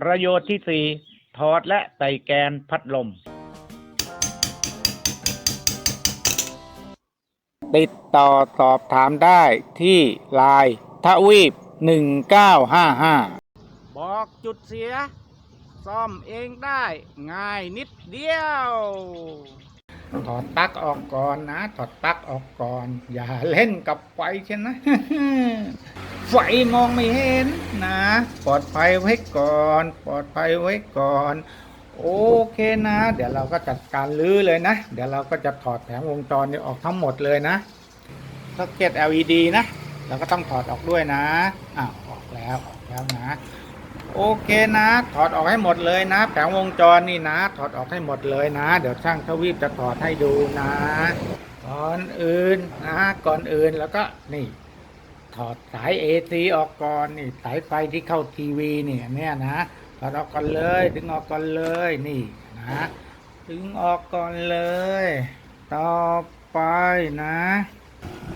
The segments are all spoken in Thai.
ประโยชน์ที่สี่ถอดและใส่แกนพัดลม ติดต่อสอบถามได้ที่ไลน์ทวีป 1955 บอกจุดเสีย ซ่อมเองได้ง่ายนิดเดียว ถอดปลั๊กออกก่อนนะ ถอดปลั๊กออกก่อน อย่าเล่นกับไฟใช่นะ ไฟมองไม่เห็นนะ ปลอดภัยไว้ก่อน ปลอดภัยไว้ก่อน โอเคนะ เดี๋ยวเราก็จัดการลื้อเลยนะ เดี๋ยวเราก็จะถอดแผงวงจรนี้ออกทั้งหมดเลยนะซ็อกเก็ต LED นะเราก็ต้องถอดออกด้วยนะอ้าวออกแล้วออกแล้วนะ โอเคนะ ถอดออกให้หมดเลยนะ แผงวงจรนี่นะ ถอดออกให้หมดเลยนะ เดี๋ยวช่างทวีปจะถอดให้ดูนะ ก่อนอื่นนะ ก่อนอื่นแล้วก็นี่ ถอดสาย AC ออกก่อนนี่สายไฟที่เข้าทีวีเนี่ยเนี่ยนะถอดออกก่อนเลยดึงออกก่อนเลยนี่นะดึงออกก่อนเลย ต่อไปนะ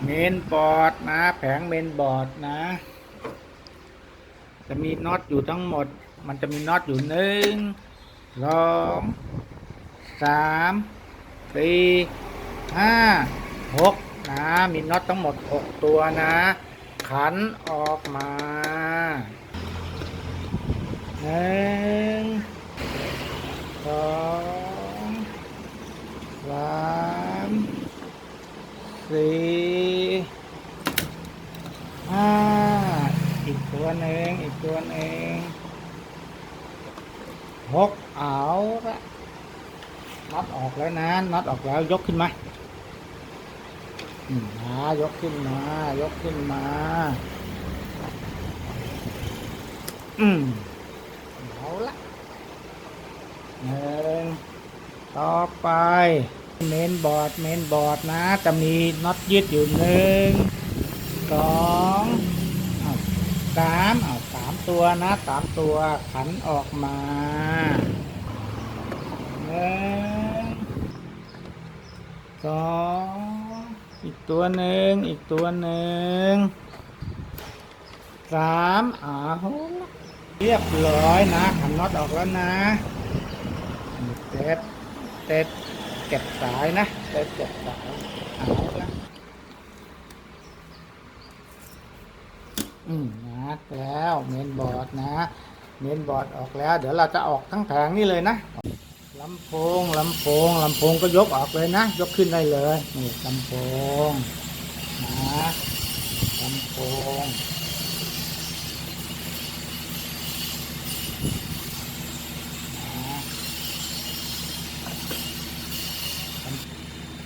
เมนบอร์ดนะ แผงเมนบอร์ดนะ จะมีน็อตอยู่ทั้งหมด มันจะมีน็อตอยู่หนึ่งสองสามสี่ห้าหกนะ มีน็อตทั้งหมดหกตัวนะ ขันออกมาหนึ่งสองสามสี่ห้าอีกตัวหนึ่งอีกตัวหนึ่งหกเอาละน็อตออกแล้วนะน็อตออกแล้วยกขึ้นมา มนะยกขึ้นมา ยกขึ้นมา อืมเอาละหนึ่งต่อไป เมนบอร์ด เมนบอร์ดนะจะมีน็อตยึดอยู่หนึ่งสองสามอ้าสามตัวนะสามตัวขันออกมาหนึ่งสอง อีกตัวหนึ่งอีกตัวหนึ่งสามอ้าวเรียบร้อยนะขันน็อตออกแล้วนะเต็ดเต็ดเก็บสายนะเต็ดเก็บสายเอาละอืมนะแล้วเมนบอร์ดนะ เมนบอร์ดออกแล้ว เดี๋ยวเราจะออกทั้งแผงนี่เลยนะ ลำโพงลำโพงลำโพงก็ยกออกเลยนะ ยกขึ้นได้เลยนี่ลำโพงนะลำโพง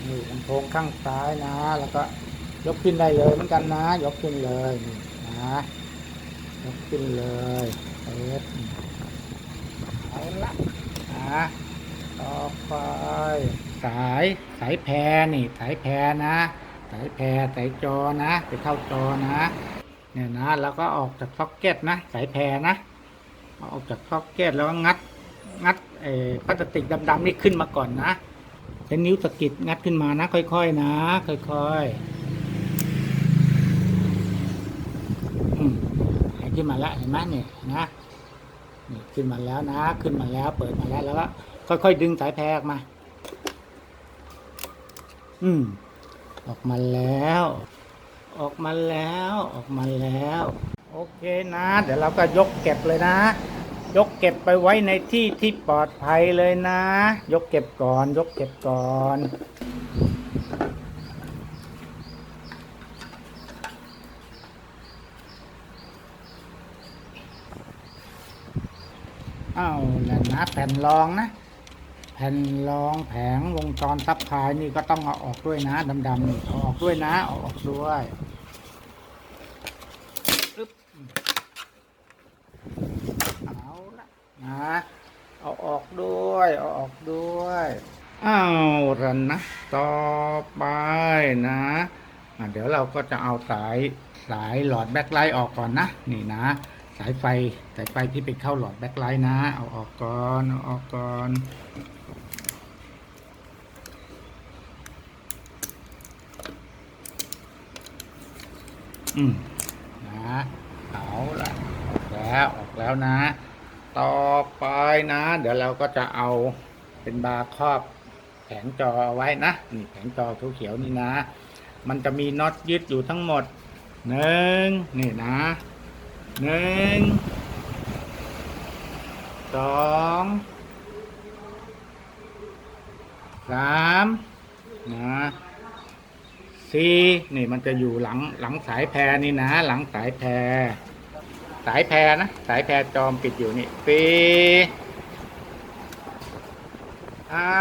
นี่ลำโพงข้างซ้ายนะ แล้วก็ยกขึ้นได้เลยเหมือนกันนะ ยกขึ้นเลยนี่นะยกขึ้นเลยเปิดเอาละนะ ต่อไป สายสายแพรนี่ สายแพรนะ สายแพรสายจอนะไปเข้าจอนะเนี่ยนะแล้วก็ออกจากซ็อกเก็ตนะ สายแพรนะออกจากซ็อกเก็ตแล้วก็งัดงัดเอ่พลาสติกดำๆนี่ขึ้นมาก่อนนะใช้นิ้วสะกิดงัดขึ้นมานะ ค่อยๆนะ ค่อยๆอืมให้ขึ้นมาแล้วเห็นไหมเนี่ยนะนี่ขึ้นมาแล้วนะ ขึ้นมาแล้ว เปิดมาแล้วแล้วก็ ค่อยๆดึงสายแพรออกมา อืม ออกมาแล้ว ออกมาแล้ว ออกมาแล้ว โอเคนะ เดี๋ยวเราก็ยกเก็บเลยนะ ยกเก็บไปไว้ในที่ที่ปลอดภัยเลยนะ ยกเก็บก่อน ยกเก็บก่อนอ้าวนั่นนะแผ่นรองนะ แผ่นรองแผงวงจรซับพลายนี่ก็ต้องเอาออกด้วยนะดำๆนี่เอาออกด้วยนะเอาออกด้วยอึ๊บเอาละนะเอาออกด้วยเอาออกด้วยอ้าวรันนะต่อไปนะะเดี๋ยวเราก็จะเอาสายสายหลอดแบ็คไลท์ออกก่อนนะนี่นะ สายไฟสายไฟที่ไปเข้าหลอดแบ็คไลท์นะ เอาออกก่อนเอาออกก่อน อืมนะเอาละออกแล้วออกแล้วนะ ต่อไปนะ เดี๋ยวเราก็จะเอาเป็นบาร์ครอบแผงจอเอาไว้นะนี่แผงจอเขียวๆนี่นะ มันจะมีน็อตยึดอยู่ทั้งหมดหนึ่งนี่นะหนึ่งสองสามนะ สี่นี่มันจะอยู่หลังหลังสายแพรนี่นะ หลังสายแพรสายแพรนะ สายแพรจอมปิดอยู่นี่สี่ห้า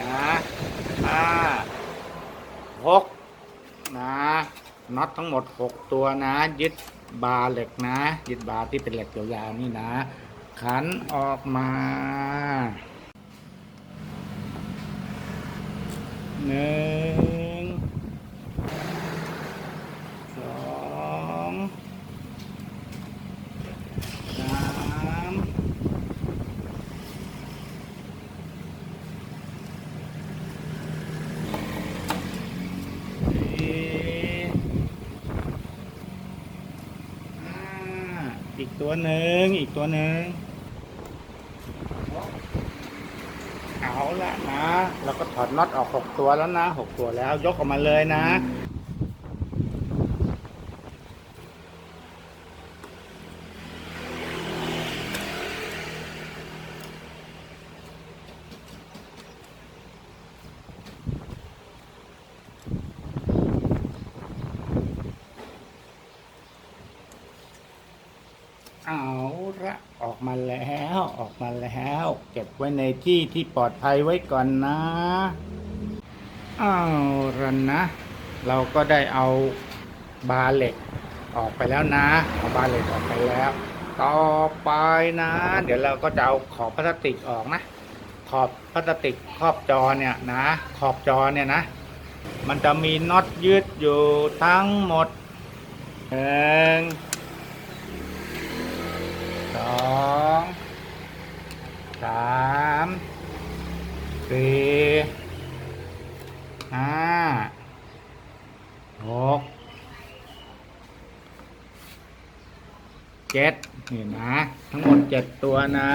นะห้าหกนะน็อตทั้งหมดหกตัวนะ ยึดบาเหล็กนะ ยึดบาที่เป็นเหล็กยาวๆนี่นะ ขันออกมาหนึ่งสองสามสี่ห้าอีก ตัวหนึ่งอีกตัวหนึ่งเอาละนะ เราก็ถอดน็อตออกหกตัวแล้วนะหกตัวแล้วยกออกมาเลยนะ เอาละออกมาแล้วออกมาแล้ว เก็บไว้ใน ที่ที่ปลอดภัยไว้ก่อนนะเอาละนนะ เราก็ได้เอาบาเหล็กออกไปแล้วนะเอาบาเหล็กออกไปแล้ว ต่อไปนะ เดี๋ยวเราก็จะเอาขอบพลาสติกออกนะ ขอบพลาสติกครอบจอเนี่ยนะ ขอบจอเนี่ยนะ มันจะมีน็อตยืดอยู่ทั้งหมดหนึ่งสอง สามสี่ห้าหกเจ็ดนี่นะ ทั้งหมดเจ็ดตัวนะ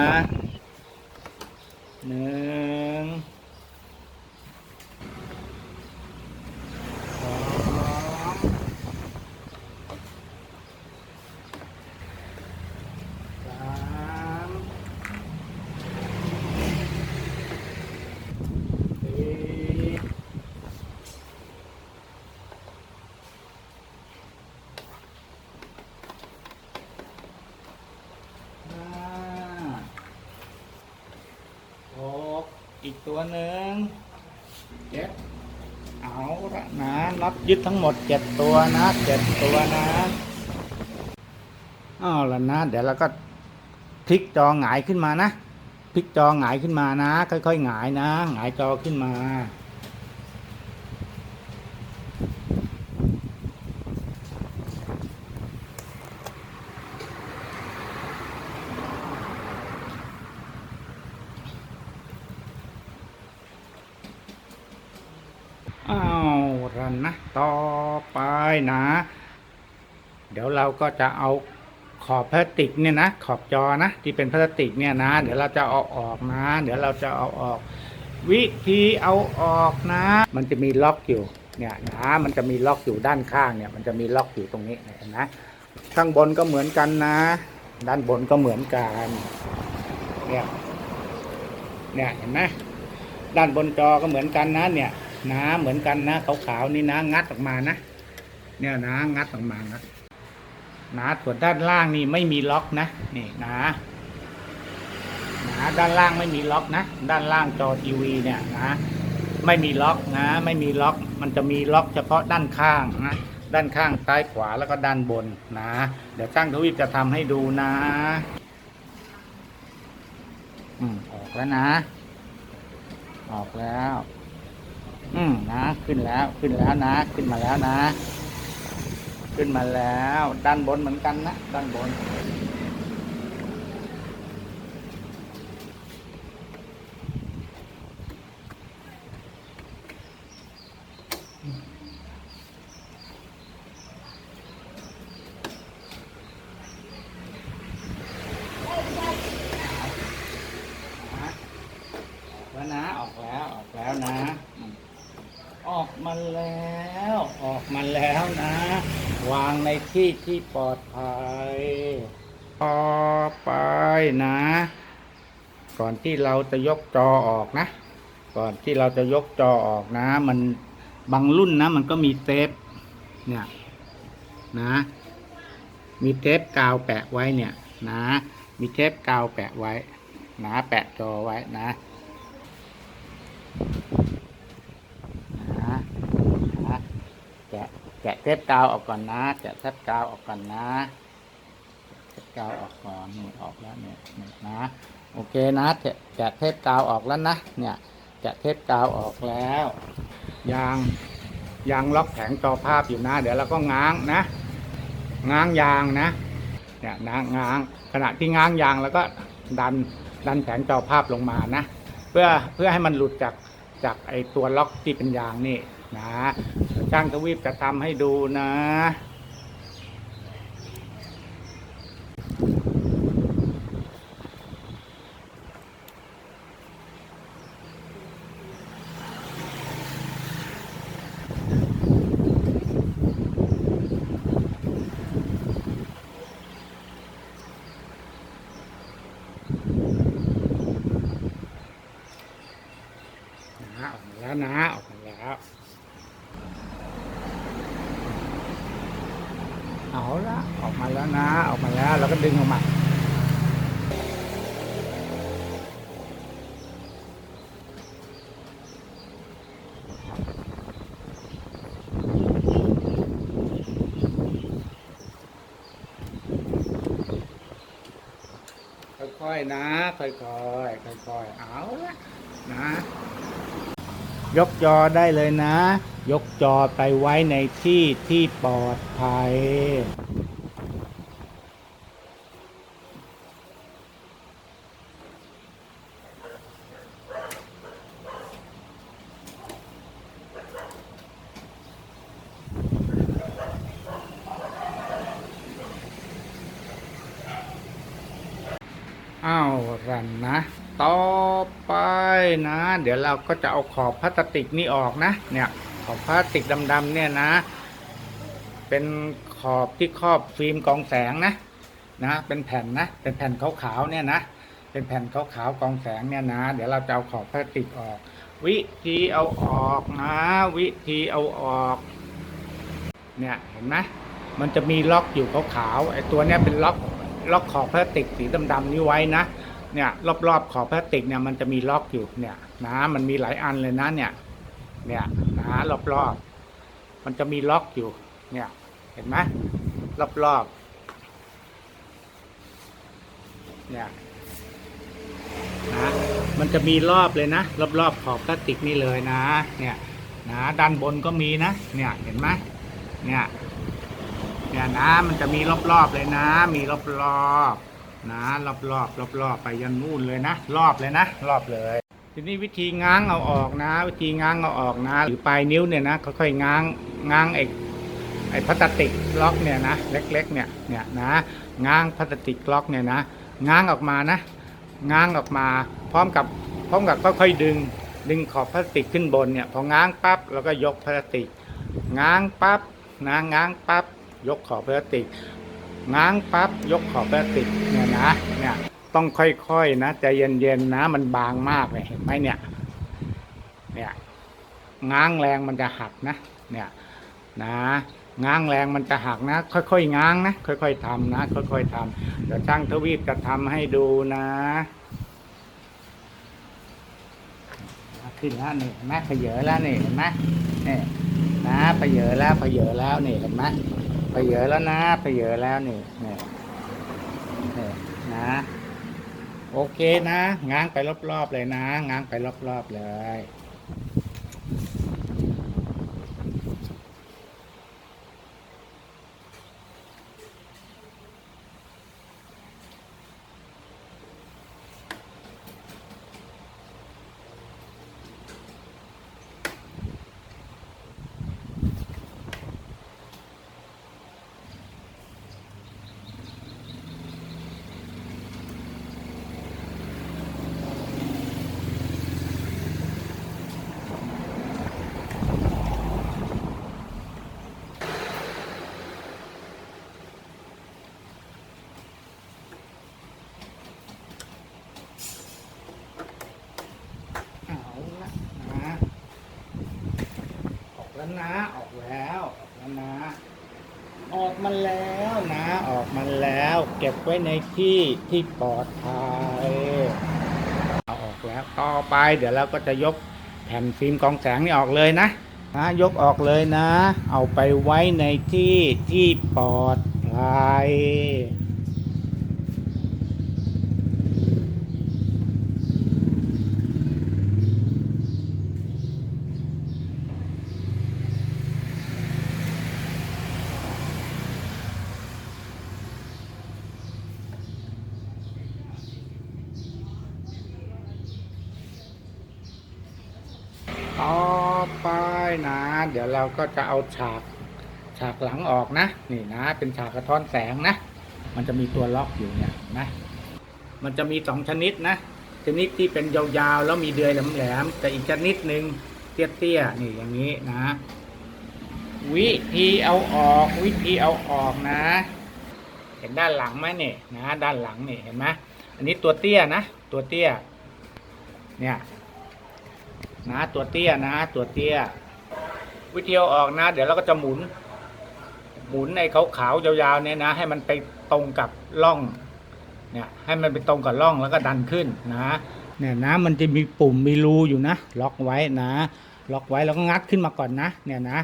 หนึ่งสองสามสี่ห้าหกอีกตัวหนึ่งเจ็ดเอาละ นะรับยึดทั้งหมดเจ็ดตัวนะเจ็ดตัวนะเอาละนะ เดี๋ยวเราก็พลิกจอหงายขึ้นมานะพลิกจอหงายขึ้นมานะ ค่อยๆหงายนะ หงายจอขึ้นมา อ้าวรันนะ ต่อ ไปนะ เดี๋ยวเราก็จะเอาขอบพลาสติกเนี่ยนะ ขอบจอนะ ที่เป็นพลาสติกเนี่ยนะ เดี๋ยวเราจะเอาออกนะ เดี๋ยวเราจะเอาออก วิธีเอาออกนะ มันจะมีล็อกอยู่เนี่ยนะมันจะมีล็อกอยู่ด้านข้างเนี่ย มันจะมีล็อกอยู่ตรงนี้เห็นไหมข้างบนก็เหมือนกันนะ ด้านบนก็เหมือนกันเนี่ยเนี่ยเห็นไหมด้านบนจอก็เหมือนกันนะเนี่ยนะเหมือนกันนะขาวๆนี่นะงัดออกมานะ เนี่ยนะงัดออกมานะนะส่วนด้านล่างนี่ไม่มีล็อกนะนี่นะนะนะด้านล่างไม่มีล็อกนะ ด้านล่างจอทีวีเนี่ยนะไม่มีล็อกนะ ไม่มีล็อก มันจะมีล็อกเฉพาะด้านข้างนะด้านข้างซ้ายขวาแล้วก็ด้านบนนะเดี๋ยวช่างทวีปจะทำให้ดูนะอืมออกแล้วนะ ออกแล้ว อืมนะ ขึ้นแล้วขึ้นแล้วนะ ขึ้นมาแล้วนะ ขึ้นมาแล้ว ด้านบนเหมือนกันนะ ด้านบนออกแล้วนะ ออกแล้ว ออกแล้วนะ ออกมาแล้ว ออกมาแล้วนะ วางในที่ที่ปลอดภัยต่อไปนะ ก่อนที่เราจะยกจอออกนะ ก่อนที่เราจะยกจอออกนะ มันบางรุ่นนะ มันก็มีเทปเนี่ยนะ มีเทปกาวแปะไว้เนี่ยนะ มีเทปกาวแปะไว้นะแปะจอไว้นะนะ แกะเทปกาวออกก่อนนะ แกะเทปกาวออกก่อนนะเทปกาวออกก่อนนี่ออกแล้วเนี่ยนี่นะโอเคนะแกะแกะเทปกาวออกแล้วนะเนี่ยแกะเทปกาวออกแล้วยางยางล็อกแผงจอภาพอยู่นะ เดี๋ยวเราก็ง้างนะ ง้างยางนะเนี่ยนะง้างขณะที่ง้างยางแล้วก็ดันดันแผงจอภาพลงมานะ เพื่อเพื่อให้มันหลุดจากจากไอตัวล็อกที่เป็นยางนี่ นะช่างทวีปจะทำให้ดูนะออกมาแล้วนะออกมาแล้ว เอาละออกมาแล้วนะ ออกมาแล้วเราก็ดึงออกมา ค่อยๆนะ ค่อยๆค่อยๆเอาละนะ ยกจอได้เลยนะ ยกจอไปไว้ในที่ที่ปลอดภัย อ้าวรั นะต่อไปนะ เดี๋ยวเราก็จะเอาขอบพลาสติกนี่ออกนะ เนี่ยขอบพลาสติกดำๆเนี่ยนะ เป็นขอบที่ครอบฟิล์มกองแสงนะนะเป็นแผ่นนะเป็นแผ่นขาวๆเนี่ยนะเป็นแผ่นขาวๆกองแสงเนี่ยนะ เดี๋ยวเราจะเอาขอบพลาสติกออก วิธีเอาออกนะ วิธีเอาออก เนี่ยเห็นไหมมันจะมีล็อกอยู่ขาวๆไอ้ตัวเนี้ยเป็นล็อกล็อกขอบพลาสติกสีดำๆนี้ไว้นะ เนี่ยรอบๆขอบพลาสติกเนี่ยมันจะมีล็อกอยู่เนี่ยนะมันมีหลายอันเลยนะเนี่ยเนี่ยนะรอบๆมันจะมีล็อกอยู่ เนี่ย เห็นไหมรอบๆเนี่ยนะมันจะมีรอบเลยนะรอบๆขอบพลาสติกนี่เลยนะ เนี่ยนะด้านบนก็มีนะ เนี่ยเห็นไหมเนี่ยเนี่ยนะมันจะมีรอบๆเลยนะ มีรอบๆ นะรอบๆรอบๆไปยันนู่นเลยนะ รอบเลยนะ รอบเลย ทีนี้วิธีง้างเอาออกนะ วิธีง้างเอาออกนะ หรือปลายนิ้วเนี่ยนะค่อยๆง้างง้างไอ้ไอ้พลาสติกล็อกเนี่ยนะเล็กๆเนี่ยเนี่ยนะง้างพลาสติกล็อกเนี่ยนะง้างออกมานะ ง้างออกมาพร้อมกับพร้อมกับค่อยๆดึงดึงขอบพลาสติกขึ้นบนเนี่ยพอง้างปั๊บแล้วก็ยกพลาสติก ง้างปั๊บนะง้างปั๊บยกขอบพลาสติก ง้างปั๊บยกขอบพลาสติกเนี่ยนะเนี่ยต้องค่อยๆนะใจเย็นๆนะมันบางมากเลยเห็นไหมเนี่ย เนี่ยง้างแรงมันจะหักนะ เนี่ย นะง้างแรงมันจะหักนะ ค่อยๆง้างนะค่อยๆทำนะค่อยๆทำเดี๋ยวช่างทวีปจะทำให้ดูนะขึ้นแล้วนี่เห็นไหมเผยแล้วนี่เห็นไหมนี่นะเผยแล้วเผยแล้วนี่เห็นไหม ปเยอะแล้วนะ ไปเยอะแล้วนี่นี่นี่นะ โอเคนะง้างไปรอบๆเลยนะง้างไปรอบๆเลย เอาละนะออกแล้วนะ ออกแล้วออกแล้วนะ ออกมาแล้วนะ ออกมาแล้ว เก็บไว้ในที่ที่ปลอดภัยเอาออกแล้วต่อไปเดี๋ยวเราก็จะยกแผ่นฟิล์มกองแสงนี่ออกเลยนะนะยกออกเลยนะ เอาไปไว้ในที่ที่ปลอดภัย ต่อไปนะ เดี๋ยวเรา ก็จะเอาฉากฉากหลังออกนะนี่นะ เป็นฉากกระท้อนแสงนะ มันจะมีตัวล็อกอยู่เนี่ยนะมันจะมีสองชนิดนะ ชนิดที่เป็นยาวๆแล้วมีเดือยแหลมๆแต่อีกชนิดหนึ่งเตี้ยๆนี่อย่างนี้นะ วิธีเอาออกวิธีเอาออกนะ เห็นด้านหลังไหมเนี่ยนะด้านหลังนี่เห็นไหมอันนี้ตัวเตี้ยนะตัวเตี้ย เนี่ยนะตัวเตี้ยนะ ตัวเตี้ย วิธีเอาออกนะ เดี๋ยวเราก็จะหมุน หมุนไอ้ขาวๆยาวๆเนี่ยนะ ให้มันไปตรงกับร่องเนี่ยให้มันไปตรงกับร่องแล้วก็ดันขึ้นนะเนี่ยนะมันจะมีปุ่มมีรูอยู่นะ ล็อกไว้นะ ล็อกไว้แล้วก็งัดขึ้นมาก่อนนะ เนี่ยนะ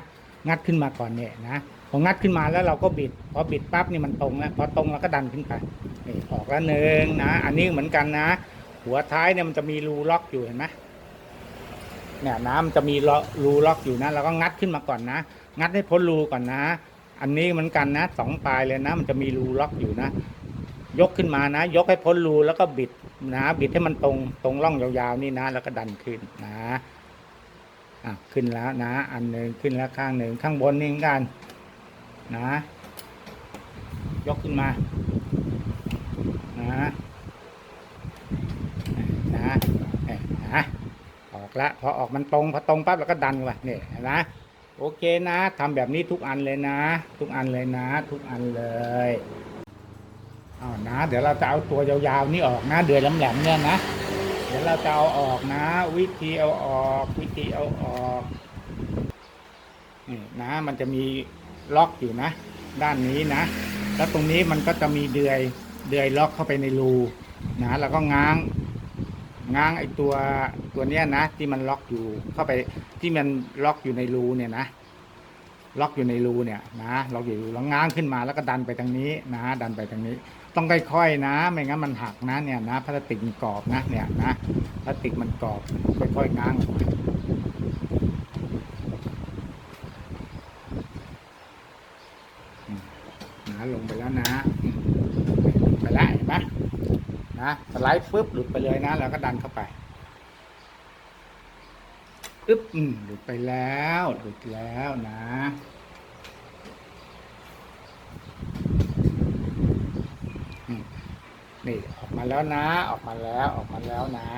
งัดขึ้นมาก่อนเนี่ยนะพองัดขึ้นมาแล้วเราก็บิดพอบิดปั๊บนี่มันตรงแล้วพอตรงเราก็ดันขึ้นไปออกแล้วหนึ่งนะ อันนี้เหมือนกันนะ หัวท้ายเนี่ยมันจะมีรูล็อกอยู่เห็นไหม เนี่ยน้ำมันจะมีล็อกรูล็อกอยู่นะเราก็งัดขึ้นมาก่อนนะ งัดให้พ้นรูก่อนนะ อันนี้เหมือนกันนะสองปลายเลยนะ มันจะมีรูล็อกอยู่นะ ยกขึ้นมานะ ยกให้พ้นรูแล้วก็บิดนะบิดให้มันตรงตรงร่องยาวๆนี่นะ แล้วก็ดันขึ้นนะอะขึ้นแล้วนะ อันหนึ่งขึ้นแล้วข้างหนึ่งข้างบนนี่เหมือนกันนะ ยกขึ้นมานะนะนะ ละพอออกมันตรงพอตรงปั๊บเราก็ดันไปนี่เห็นไหมโอเคนะทำแบบนี้ทุกอันเลยนะ ทุกอันเลยนะ ทุกอันเลยเอานะ เดี๋ยวเราจะเอาตัวยาวๆนี่ออกนะ เดือยแหลมๆเนี่ยนะ เดี๋ยวเราจะเอาออกนะ วิธีเอาออก วิธีเอาออกนี่นะ มันจะมีล็อกอยู่นะ ด้านนี้นะ แล้วตรงนี้มันก็จะมีเดือยเดือยล็อกเข้าไปในรูนะแล้วก็ง้าง ง้างไอตัวตัวเนี้ยนะ ที่มันล็อกอยู่เข้าไปที่มันล็อกอยู่ในรูเนี่ยนะ ล็อกอยู่ในรูเนี่ยนะล็อกอยู่แล้วง้างขึ้นมาแล้วก็ดันไปทางนี้นะ ดันไปทางนี้ ต้องค่อยๆนะ ไม่งั้นมันหักนะเนี่ยนะพลาสติกมันกรอบนะเนี่ยนะพลาสติกมันกรอบค่อยๆง้างออกมาอืมนะลงไปแล้วนะอืมไปแล้วเห็นไหม นะส ไลด์ปุ๊บหลุดไปเลยนะ แล้วก็ดันเข้าไปอึ๊บอืมหลุดไปแล้วหลุดแล้วนะนี่ออกมาแล้วนะ ออกมาแล้วออกมาแล้วนะ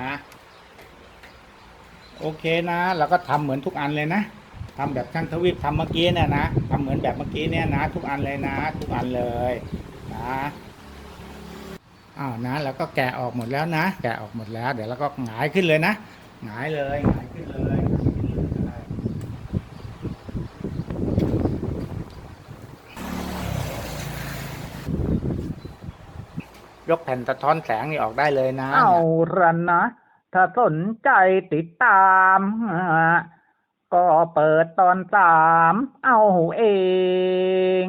โอเคนะเราก็ทำเหมือนทุกอันเลยนะทำแบบช่างทวีปทำเมื่อกี้เนี่ยนะทำเหมือนแบบเมื่อกี้เนี่ยนะ ทุกอันเลยนะ ทุกอันเลยนะ อ้าวนะแล้วก็แกะออกหมดแล้วนะ แกะออกหมดแล้ว เดี๋ยวเราก็หงายขึ้นเลยนะหงายเลยหงายขึ้นเลยยขึ้นเลยยกแผ่นสะท้อนแสงนี่ออกได้เลยนะ เอาละนะ ถ้าสนใจติดตาม ก็เปิดตอนสาม เอาเอง